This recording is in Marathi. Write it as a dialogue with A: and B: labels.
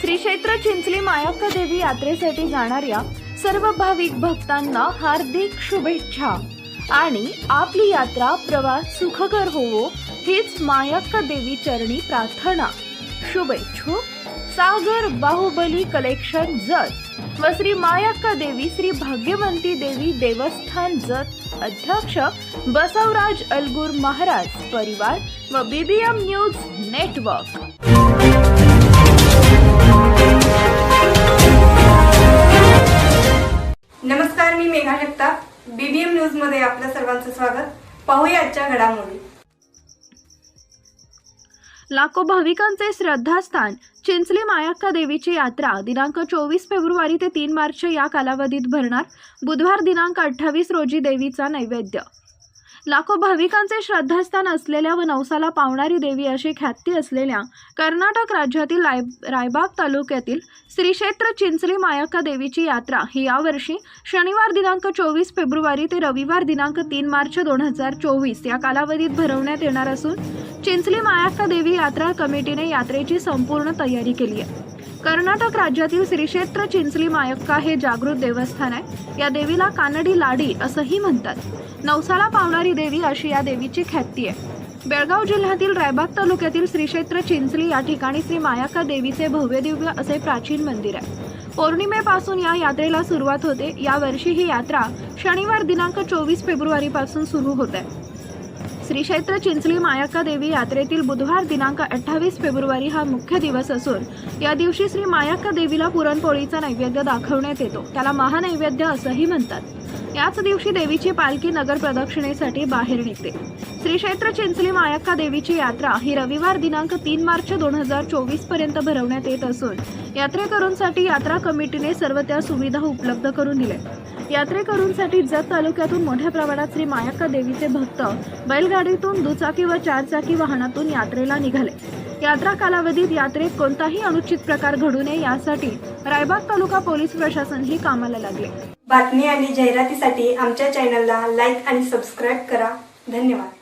A: श्री क्षेत्र चिंचली मायाक्का देवी यात्रेसाठी जाणाऱ्या सर्व भाविक भक्तांना हार्दिक शुभेच्छा. आणि आपली यात्रा प्रवास सुखकर होवो हीच मायाक्का देवी चरणी प्रार्थना. शुभेच्छू. सागर बाहुबली कलेक्शन जत. व श्री मायाक्का देवी श्री भाग्यवंती देवी देवस्थान जत. अध्यक्ष बसवराज अलगूर महाराज परिवार व बीबीएम न्यूज नेटवर्क
B: मी मेघा जगताप बीबीएम न्यूजमध्ये आपल्या सर्वांचं स्वागत. पाहूया आजच्या घडामोडी.
A: लाखो भाविकांचे श्रद्धास्थान चिंचली मायाक्का देवीची यात्रा दिनांक चोवीस फेब्रुवारी ते तीन मार्च या कालावधीत भरणार. बुधवार दिनांक अठ्ठावीस रोजी देवीचा नैवेद्य. लाखो भाविकांचे श्रद्धास्थान असलेल्या व नवसाला पावणारी देवी अशी ख्याती असलेल्या कर्नाटक राज्यातील राय रायबाग तालुक्यातील श्रीक्षेत्र चिंचली मायाका देवीची यात्रा ही यावर्षी शनिवार दिनांक चोवीस फेब्रुवारी ते रविवार दिनांक तीन मार्च दोन हजार चोवीस या कालावधीत भरवण्यात येणार असून चिंचली मायाका देवी यात्रा कमिटीने यात्रेची संपूर्ण तयारी केली आहे. कर्नाटक राज्यातील श्री क्षेत्र चिंचली मायक्का हे जागृत देवस्थान आहे. या देवीला कानडी लाडी असंही म्हणतात. नवसाला पावणारी देवी अशी या देवीची ख्याती आहे. बेळगाव जिल्ह्यातील रायबाग तालुक्यातील श्री क्षेत्र चिंचली या ठिकाणी श्री मायाका देवीचे भव्य दिव्य असे प्राचीन मंदिर आहे. पौर्णिमेपासून या यात्रेला सुरुवात होते. यावर्षी ही यात्रा शनिवार दिनांक चोवीस फेब्रुवारीपासून सुरू होत आहे. श्री क्षेत्र चिंचली मायाक्का देवी यात्रेतील बुधवार दिनांक अठ्ठावीस फेब्रुवारी हा मुख्य दिवस असून या दिवशी श्री मायाक्का देवीला पुरणपोळीचा नैवेद्य दाखवण्यात येतो. त्याला महानैवेद्य असंही म्हणतात. याच दिवशी देवीची पालखी नगर प्रदक्षिणेसाठी बाहेर निघते. श्री क्षेत्र चिंचली मायाक्का देवीची यात्रा ही रविवार दिनांक तीन मार्च दोन हजार चोवीसपर्यंत भरवण्यात येत असून यात्रेकरूंसाठी यात्रा कमिटीने सर्व त्या सुविधा उपलब्ध करून दिल्या. यात्रेकरूंसाठी जत तालुक्यातून मोठ्या प्रमाणात श्री मायक्का देवीचे भक्त बैलगाडीतून दुचाकी व चारचाकी वाहनातून यात्रेला निघाले. यात्रा कालावधीत यात्रेत कोणताही अनुचित प्रकार घडू नये यासाठी रायबाग तालुका पोलीस प्रशासनही कामाला लागले.
B: बातमी आणि जाहिरातीसाठी आमच्या चॅनलला लाईक आणि सबस्क्राईब करा. धन्यवाद.